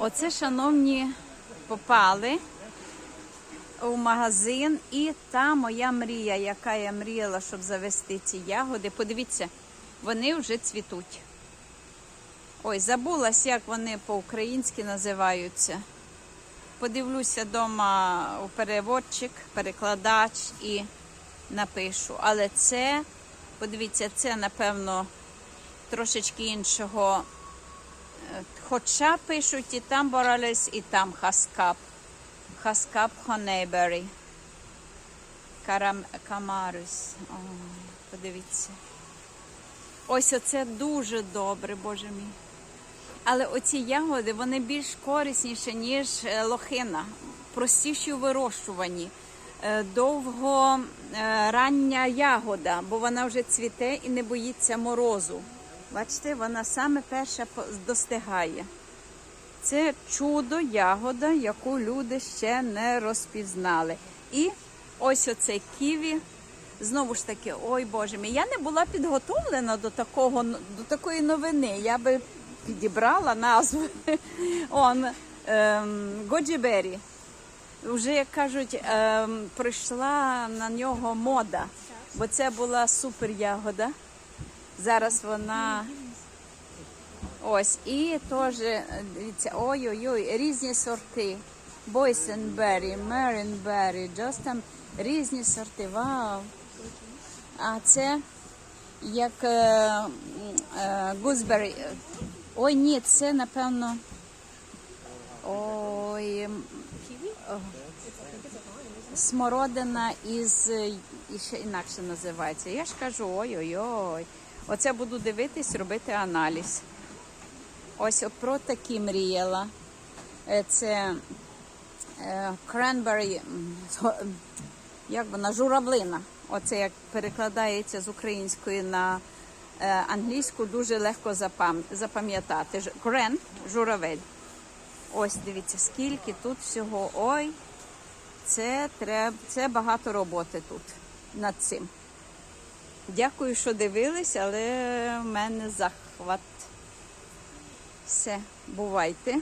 Оце, шановні, попали у магазин, і та моя мрія, яка я мріяла, щоб завести ці ягоди. Подивіться, вони вже цвітуть. Ой, забулась, як вони по-українськи називаються. Подивлюся вдома у переводчик, перекладач і напишу. Але це, подивіться, це, напевно, трошечки іншого. Хоча пишуть і там боралес, і там хаскап. Хаскап Хонейбері. Карам... Камарус. О, подивіться. Ось оце дуже добре, Боже мій. Але оці ягоди вони більш корисніші, ніж е, лохина, простіші у вирощуванні. Е, Довго е, рання ягода, бо вона вже цвіте і не боїться морозу. Бачите, вона саме перша достигає. Це чудо ягода, яку люди ще не розпізнали. І ось оцей ківі. Знову ж таки, ой Боже мій, я не була підготовлена до такого до такої новини. Я би підібрала назву. Он ем, Годжібері. Вже як кажуть, ем, прийшла на нього мода, бо це була супер ягода. Зараз вона ось і теж е, дивіться, ой-ой-ой, різні сорти. Бойсенбері, Мерінбері, just там різні сорти. Вау! А це як е, е, гузбері. Ой, ні, це напевно. Ой, о, смородина із е, і ще інакше називається. Я ж кажу, ой-ой-ой. Оце буду дивитись, робити аналіз. Ось про такі мріяла. Е, Це м, як вона, журавлина. Оце як перекладається з української на е, англійську, дуже легко запам'ятати. Крен, журавель. Ось дивіться, скільки тут всього. Ой, це треба, це багато роботи тут над цим. Дякую, що дивились, але в мене захват. Все, бувайте.